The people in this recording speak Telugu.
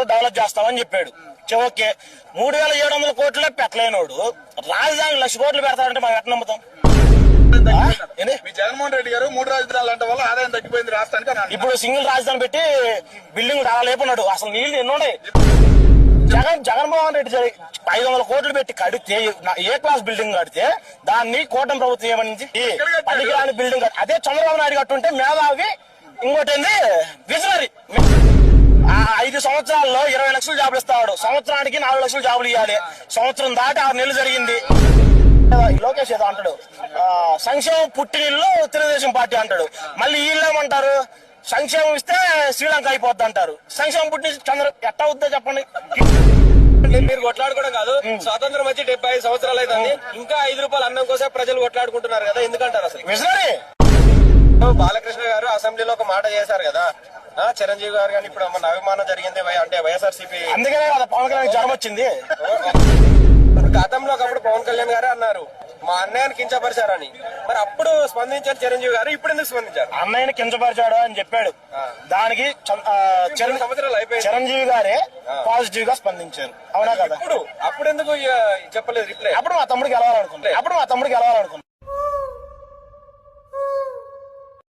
రాష్ట్రంలో డెవలప్ చేస్తామని చెప్పాడు. ఓకే. మూడు వేల ఏడు వందల కోట్లే పెట్టలేనోడు. రాజధాని లక్ష కోట్లు పెడతాడంటే మనం ఎట్లా నమ్ముతాం? జగన్మోహన్ రెడ్డి గారు మూడు రాజధానులు అంటే వల్ల ఆదాయం తగ్గిపోయింది రాష్ట్రానికి. ఇప్పుడు సింగిల్ రాజధాని పెట్టి బిల్డింగ్ చాలా లేపున్నాడు అసలు నీళ్ళు ఎన్ని ఉన్నాయి జగన్ జగన్మోహన్ రెడ్డి ఐదు వందల కోట్లు పెట్టి కడితే ఏ క్లాస్ బిల్డింగ్ కడితే దాన్ని కూటమి ప్రభుత్వం ఏమనింది? పనికిరాని బిల్డింగ్ అదే చంద్రబాబు నాయుడు కట్టుంటే మేధావి ఇంకోటి విజనరీ. సంవత్సరాల్లో ఇరవై లక్షలు జాబులు ఇస్తాడు. సంవత్సరానికి నాలుగు లక్షలు జాబులు ఇవ్వాలి సంవత్సరం దాటి ఆరు నెలలు జరిగింది. లోకేష్ ఏదో అంటాడు. సంక్షేమం పుట్టినిల్లు తెలుగుదేశం పార్టీ అంటాడు. మళ్ళీ వీళ్ళేమంటారు సంక్షేమం ఇస్తే శ్రీలంక అయిపోద్ది అంటారు. సంక్షేమం పుట్టి చంద్ర ఎట్ట అవుద్దో చెప్పండి. మీరు కొట్లాడుకోవడం కాదు. స్వాతంత్రం వచ్చి డెబ్బై ఐదు సంవత్సరాలు అవుతుంది. ఇంకా ఐదు రూపాయలు అన్నం కోసం ప్రజలు కొట్లాడుకుంటున్నారు కదా. ఎందుకంటారు అసలు? బాలకృష్ణ అసెంబ్లీలో ఒక మాట చేశారు కదా? చిరంజీవి గారు కానీ ఇప్పుడు మన అభిమానం జరిగింది అంటే వైఎస్ఆర్సీపీ అందుకనే కదా పవన్ కళ్యాణ్ జ్వరం వచ్చింది. గతంలో ఒకప్పుడు పవన్ కళ్యాణ్ గారే అన్నారు. మా అన్నయ్యని కించపరిచారని. మరి అప్పుడు స్పందించారు చిరంజీవి గారు ఇప్పుడు ఎందుకు స్పందించారు? అన్నయ్యని కించపరిచాడు అని చెప్పాడు. దానికి సంవత్సరాలు అయిపోయింది. చిరంజీవి గారే పాజిటివ్గా స్పందించారు. అవునా కదా? ఇప్పుడు అప్పుడు ఎందుకు చెప్పలేదు రిప్లై? అప్పుడు మా తమ్ముడికి గెలవాలనుకున్నాను అప్పుడు మా తమ్ముడికి గెలవాలనుకున్నాను